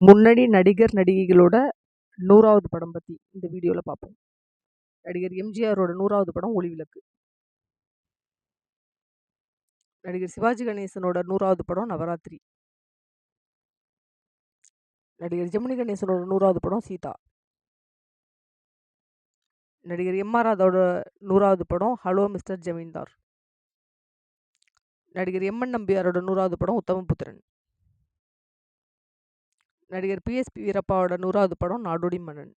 முன்னணி நடிகர், நடிகைகளோட 100வது படம் பற்றி இந்த வீடியோவில் பார்ப்போம். நடிகர் எம்ஜிஆரோட 100வது படம் ஒளிவிளக்கு. நடிகர் சிவாஜி கணேசனோட 100வது படம் நவராத்திரி. நடிகர் ஜெமினி கணேசனோட 100வது படம் சீதா. நடிகர் எம். ஆர். ராதாவோட 100வது படம் ஹலோ மிஸ்டர் ஜமீன்தார். நடிகர் எம். என். நம்பியாரோட 100வது படம் உத்தமபுத்திரன். நடிகர் பி. எஸ். பி. வீரப்பாவோட 100வது படம் நாடோடி மன்னன்.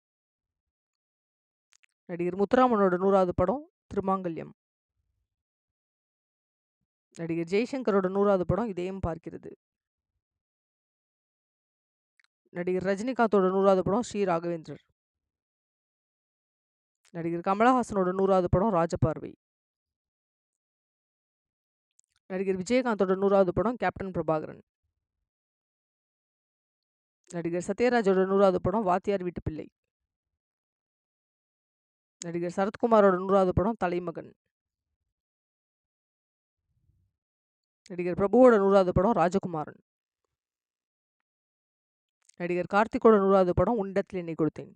நடிகர் முத்துராமனோட 100வது படம் திருமாங்கல்யம். நடிகர் ஜெய்சங்கரோட 100வது படம் இதயம் பார்க்கிறது. நடிகர் ரஜினிகாந்தோட 100வது படம் ஸ்ரீ ராகவேந்தர். நடிகர் கமலஹாசனோட 100வது படம் ராஜபார்வை. நடிகர் விஜயகாந்தோட 100வது படம் கேப்டன் பிரபாகரன். நடிகர் சத்யராஜோட 100வது படம் வாத்தியார் வீட்டு பிள்ளை. நடிகர் சரத்குமாரோட 100வது படம் தலைமகன். நடிகர் பிரபுவோட 100வது படம் ராஜகுமாரன். நடிகர் கார்த்திகோட நூறாவது படம் உண்டத்தில் என்னை கொடுத்தேன்.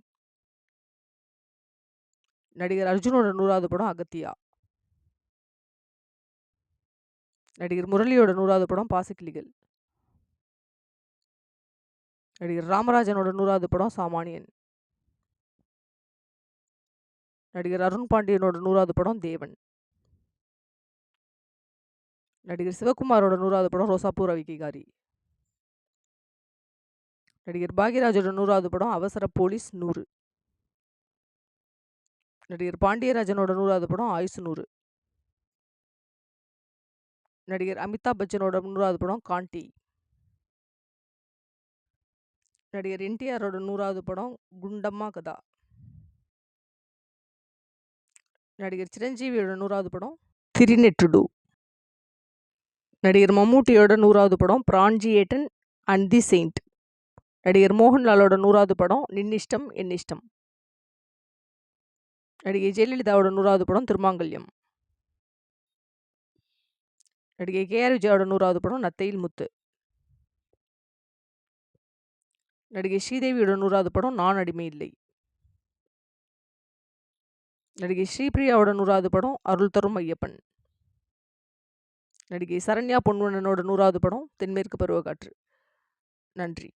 நடிகர் அர்ஜுனோட 100வது படம் அகத்தியா. நடிகர் முரளியோட 100வது படம் பாசக்கிளிகள். நடிகர் ராமராஜனோட 100வது படம் சாமானியன். நடிகர் அருண் பாண்டியனோட 100வது படம் தேவன். நடிகர் சிவகுமாரோட 100வது படம் ரோசாப்பூர் ரவிக்கைகாரி. நடிகர் பாக்யராஜோட 100வது படம் அவசர போலீஸ் நூறு நடிகர் பாண்டியராஜனோட 100வது படம் ஆயுசு நூறு நடிகர் அமிதாப் பச்சனோட 100வது படம் காண்டி நடிகர் என்டிஆரோட 100வது படம் குண்டம்மா கதா. நடிகர் சிரஞ்சீவியோட 100வது படம் திரிநெட்டுடு. நடிகர் மம்மூட்டியோட 100வது படம் பிராஞ்சியேட்டன் அண்ட் தி செயிண்ட். நடிகர் மோகன்லாலோட 100வது படம் நின்னிஷ்டம் என்னிஷ்டம். நடிகை ஜெயலலிதாவோட 100வது படம் திருமாங்கல்யம். நடிகை கே. ஆர். விஜயாவோட 100வது படம் நத்தையில் முத்து. நடிகை ஸ்ரீதேவியோட 100வது படம் நான் அடிமை இல்லை. நடிகை ஸ்ரீபிரியாவோட 100வது படம் அருள் தரும் ஐயப்பன். நடிகை சரண்யா பொன்வண்ணனோட 100வது படம் தென்மேற்கு பருவக்காற்று. நன்றி.